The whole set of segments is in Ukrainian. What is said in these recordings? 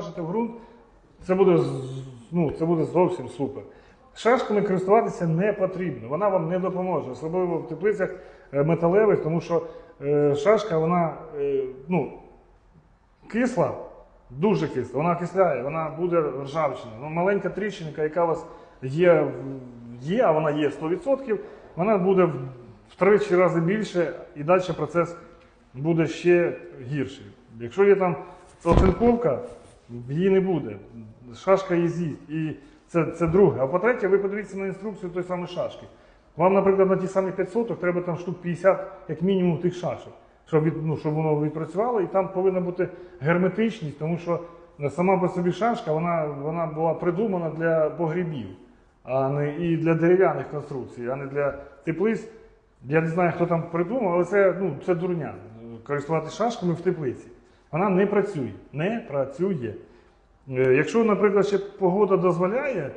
В ґрунт, це буде, ну, це буде зовсім супер. Шашками користуватися не потрібно, вона вам не допоможе, особливо в теплицях е, металевих, тому що е, шашка вона е, ну, кисла, дуже кисла, вона окисляє, вона буде ржавчина. Ну, маленька тріщинка, яка у вас є, є, а вона є 100%, вона буде в- в три рази більше і далі процес буде ще гірший. Якщо є там оцинковка, її не буде. Шашка її з'їсть. І це, це друге. А по-третє, ви подивіться на інструкцію тої самої шашки. Вам, наприклад, на ті самі 5 соток треба там штук 50, як мінімум, тих шашок, щоб, від, ну, щоб воно відпрацювало, і там повинна бути герметичність, тому що сама по собі шашка вона, вона була придумана для погрібів, а не і для дерев'яних конструкцій, а не для теплиць. Я не знаю, хто там придумав, але це, ну, це дурня. Користуватися шашками в теплиці. Вона не працює. Не працює. Е, Якщо, наприклад, ще погода дозволяє,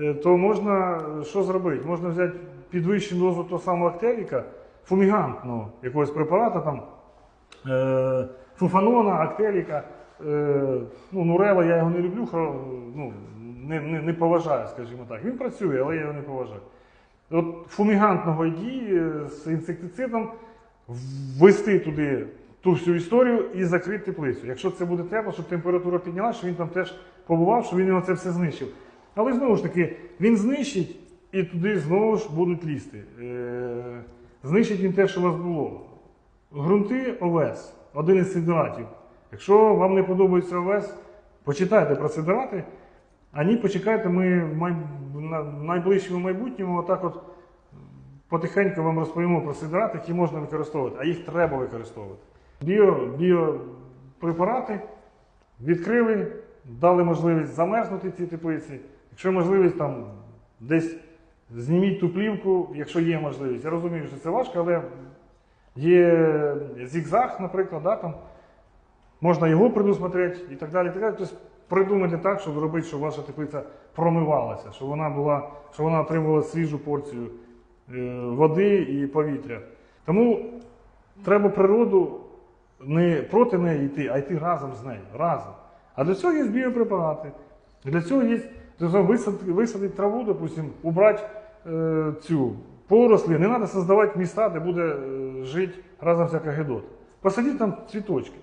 е, то можна е, що зробити? Можна взяти підвищену дозу того самого актеліка, фумігантного якогось препарата, там, фуфанона, актеліка, ну, нурела, я його не люблю, ну, не, не, не поважаю, скажімо так. Він працює, але я його не поважаю. От фумігантного дії з інсектицидом ввести туди ту всю історію і закрити теплицю. Якщо це буде тепло, щоб температура піднялася, щоб він там теж побував, щоб він його це все знищив. Але знову ж таки, він знищить і туди знову ж будуть лізти. Е, Знищить він те, що у вас було. Грунти ОВС, один із сидератів. Якщо вам не подобається ОВС, почитайте про сидерати, а ні, почекайте, ми в найближчому майбутньому отак от потихеньку вам розповімо про сидерати, які можна використовувати, а їх треба використовувати. Біо, біопрепарати відкрили, дали можливість замерзнути ці теплиці. Якщо можливість там десь зніміть ту плівку, якщо є можливість. Я розумію, що це важко, але є зігзаг, наприклад, да, там, можна його предусмотрети і так далі. І так далі. Тобто придумати так, щоб робити, щоб ваша теплиця промивалася, щоб вона була, щоб вона отримувала свіжу порцію е, води і повітря. Тому треба природу не проти неї йти, а йти разом з нею. Разом. А для цього є біопрепарати. Для цього є висадити, висадити траву, допустим, убрати е, цю порослі. Не треба создавати міста, де буде е, жити разом всяка гедота. Посадіть там цвіточки.